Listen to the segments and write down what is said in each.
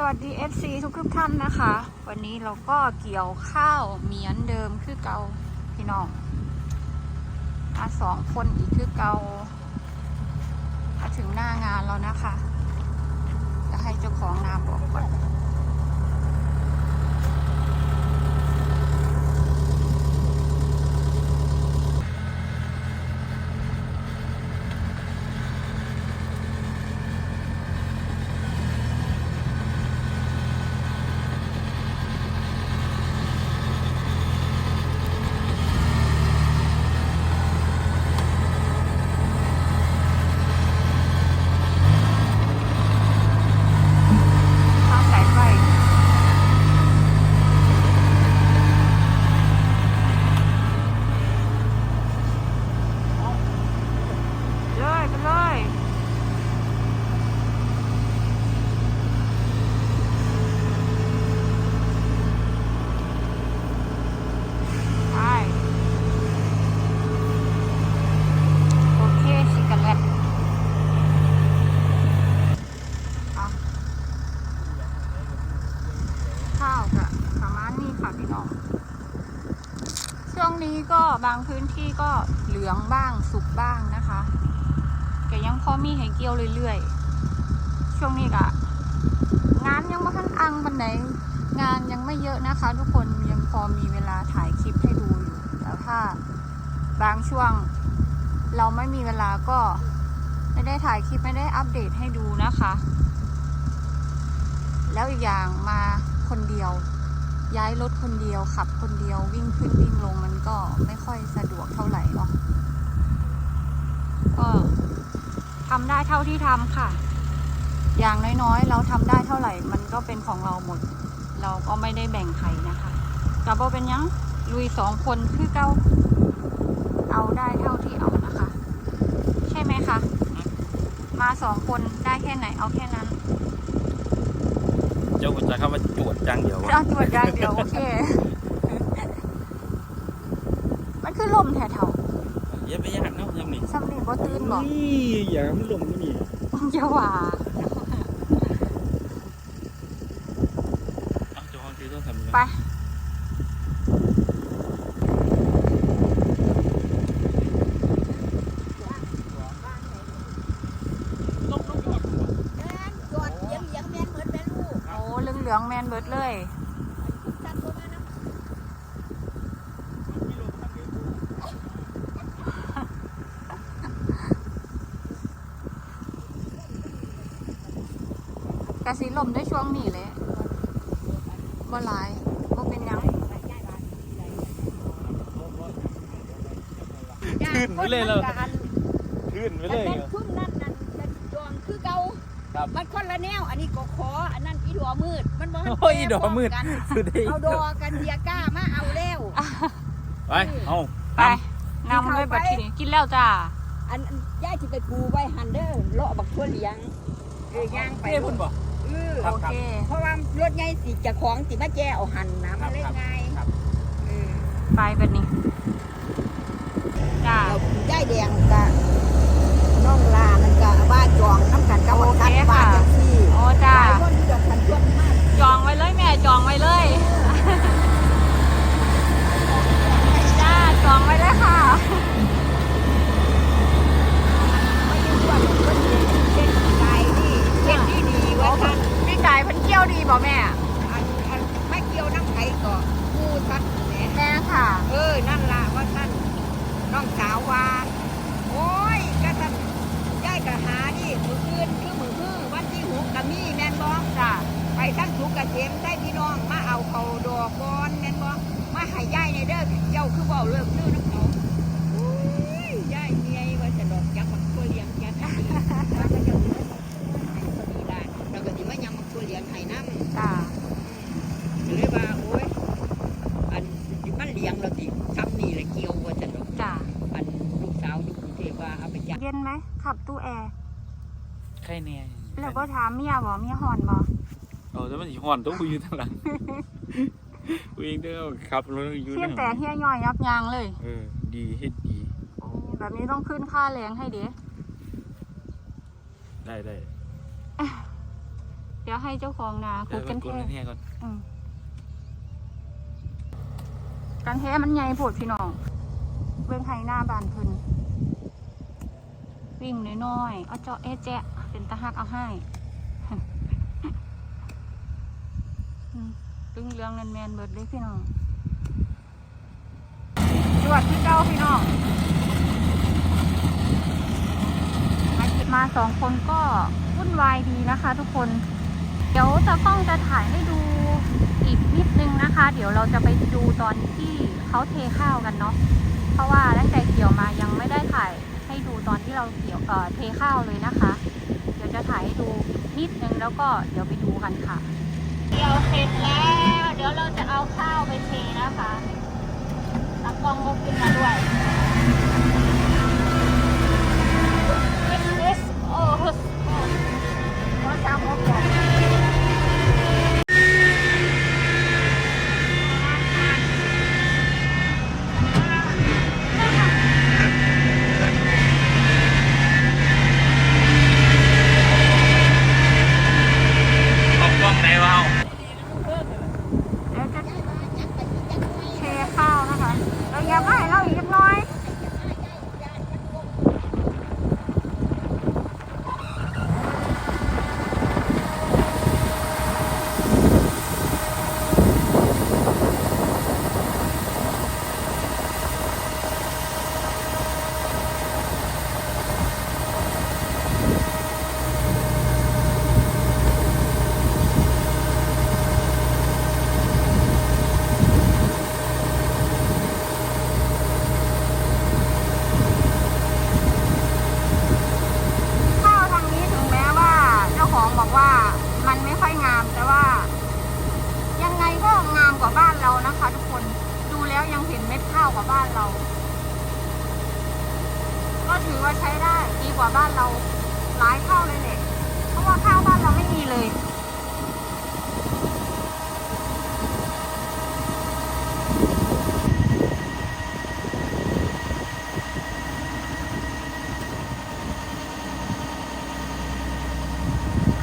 สวัสดี FC ทุกทุกท่านนะคะ วันนี้เราก็เกี่ยวข้าวเหมือนเดิมคือเกาพี่น้องมาสองคนอีกคือเกามาถึงหน้างานแล้วนะคะ จะให้เจ้าของนาบอกก่อน ข้าวสายไฟเลยไปเลยไปโอเคสิกันแล้วเอา ข้าวกับประมาณนี้ค่ะพี่น้อง ช่วง นี้ก็บางพื้นที่ก็เหลืองบ้างสุกบ้างนะคะแต่ยังพอมีให้เกี่ยวเรื่อยๆ ช่วงนี้ก็งานยังไม่ทันอังปันไหนงานยังไม่เยอะนะคะ ทุกคนยังพอมีเวลาถ่ายคลิปให้ดูอยู่แต่ถ้าบางช่วงเราไม่มีเวลาก็ไม่ได้ถ่ายคลิปไม่ได้อัปเดตให้ดูนะคะ แล้วอีกอย่างมาคนเดียว ย้ายรถคนเดียวขับคนเดียววิ่งขึ้นวิ่งลงมันก็ไม่ค่อยสะดวกเท่าไหร่เนาะก็ทำได้เท่าที่ทำค่ะ อย่างน้อยๆ เราทำได้เท่าไหร่ มันก็เป็นของเราหมด เราก็ไม่ได้แบ่งใครนะคะกับโบเป็นหยังลุยสองคนคือเก้าเอาได้เท่าที่เอานะคะ ใช่ไหมคะ มาสองคนได้แค่ไหนเอาแค่นั้น เจ้าจะเข้ามาจวดจังเดียวเอาตรวจอย่างเดียวโอเค มันคือลมแถวเย็บไปยากเนาะยังนี่ๆซ้ำนี่บ่ตื่นบอกนี่อย่ามันลงนี่อย่าว่าเอาเจ้าของที่ต้องทำยังไป ลงลงก่อน จอดเลี้ยงเลี้ยงแม่นเหมือนแม่ลูก โอ้เหลืองๆแมนเบิดเลยจัดตัวมานะกะสีลมได้ช่วงนี้เลยบ่หลายบ่เป็นหยังขึ้นไปเลยเราการขึ้นไปมันเลยเป็นชุ่มนั่นนั่นจะจองคือเก่า ครับมันคนละแนว อันนี้ก็ขอ อันนั้นอีดอมืด มันบ่ทันโอ้ยดอกมืดกันคือได้เอาดอกันเดียก้ามาเอาแล้วไปเอาไปนำเลยบัดทีนี้กินแล้วจ้าอันอันย่าสิไปปูไว้หันเด้อเลาะบักทั่วเหลียงเอ้ยย่างไปเป้พุ่นบ่เออครับโอเค เพราะว่ารถใหญ่สิเจะของสิมาแจ้เอาหันนะมันเลยง่ายครับเออไปบัดนี้จ้าเราย่ายแดงกะ น้องลานั่นกะว่าจองน้ำกันกับวันกันว่าจังซี่โอ้หจ้าลายคนที่ดอกพันชวนมากจองไว้เลยแม่จองไว้เลยจ้าจองไว้เลยค่ะไม่ได้ชวนคนเดียวเช่นกายนี่เช่นที่ดีว่าท่านพี่กายเพันเที่ยวดีบ่แม่อันอันไม่เกี่ยวน้ำไผ่ก็กู้ท่านแหมแม่ค่ะ เออนั่นล่ะว่าท่านน้องสาวว่า โอ้ยก็ท่านย่าย กะหาดิมือคืนคือมือคือวันที่หกกะมีแม่นบ่จ้าไปทั้งสุกเกษมได้พี่น้องมาเอาเขาดอกบอนแม่นบ่มาให้ย่ายในเด้อเจ้าคือเว้าเลิกลือน้ำเขาอุ้ยย่ายเมียว่าจะดอกยักษ์มันตัวเลี้ยงยักษ์นี่ว่าก็จะเหลือให้พอดีได้แล้วก็สิมายังมันตัวเลี้ยงให้นำ จ้า ก็เลยว่าโอ้ยอันมันเลี้ยงเราสิซ้ำนี่แหละเกี่ยวว่าจะดอก จ้า อันลูกสาวอยู่กรุงเทพว่าเอาไปจ้าง เย็น ไหมขับตู้แอร์ใครเนี่ยแล้วก็ถามเมียบ่เมียหอนบ่เอาแต่มันสิฮ้อนต้องคุยอยู่ทางหลังคุยเองเด้อขับรถอยู่เที่ยนั่งนแต่เฮียย่อยยับยางเลย เออ ดีเฮ็ดดีโอ้แบบนี้ต้องขึ้นค่าแรงให้เด้ได้ได้อดี๋ยวให้เจ้าของนาเดี๋ขุยวดไปกันกดแท้อันนี้ก่อนอืมกันแท้มันใหญ่โพดพี่น้อง เบื้องไห้หน้าบานเพิ่น วิ่งน้อยๆ เอาเจาะเอแจะเป็นตะหักเอาให้ตึงเรื่องแมนๆเบิดเลยพี่น้องจวดที่เจ้าพี่น้องมาคิดมาสองคนก็วุ่นวายดีนะคะทุกคน เดี๋ยวจะต้องจะถ่ายให้ดูอีกนิดนึงนะคะ เดี๋ยวเราจะไปดูตอนที่เขาเทข้าวกันเนาะ เพราะว่าตั้งแต่เกี่ยวมายังไม่ได้ถ่าย ดูตอนที่เราเกี่ยวเทข้าวเลยนะคะ เดี๋ยวจะถ่ายให้ดูนิดนึงแล้วก็เดี๋ยวไปดูกันค่ะ เดี๋ยวเสร็จแล้ว เดี๋ยวเราจะเอาข้าวไปเทนะคะตะกล้องก็ขึ้นมาด้วย This is oh ขอจำเอาก่อน ออกกล้องไหนวะเอา เดี๋ยวจะเทข้าวนะคะ เราอย่าให้เราอีกน้อย ข้าวทางนี้ถึงแม้ว่า เจ้าของบอกว่ามันไม่ค่อยงามแต่ว่า ยังไงก็งามกว่าบ้านเรานะคะ ทุกคนดูแล้วยังเห็นเม็ด ข้าวกว่าบ้านเรา ก็ถือว่าใช้ได้ดีกว่าบ้านเราหลายเท่าเลยแหละเพราะว่าข้าวบ้านเราไม่มีเลย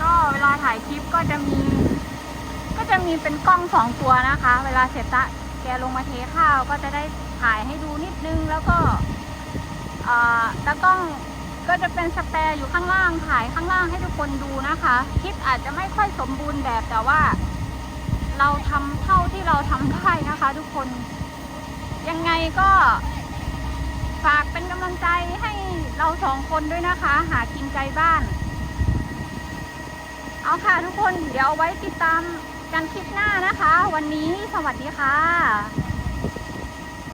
ก็เวลาถ่ายคลิปก็จะมี ก็จะมีเป็นกล้องสองตัวนะคะ เวลาเสร็จละ แกลงมาเทข้าวก็จะได้ถ่ายให้ดูนิดนึงแล้วก็อ่าตากล้องก็จะเป็นสแปร์อยู่ข้างล่างถ่ายข้างล่างให้ทุกคนดูนะคะ คลิปอาจจะไม่ค่อยสมบูรณ์แบบแต่ว่า เราทำเท่าที่เราทำได้นะคะ ทุกคนยังไงก็ฝากเป็นกำลังใจให้เราสองคนด้วยนะคะ หากินใจบ้าน เอาค่ะทุกคนเดี๋ยวไว้ติดตาม กันคลิปหน้านะคะ วันนี้สวัสดีค่ะ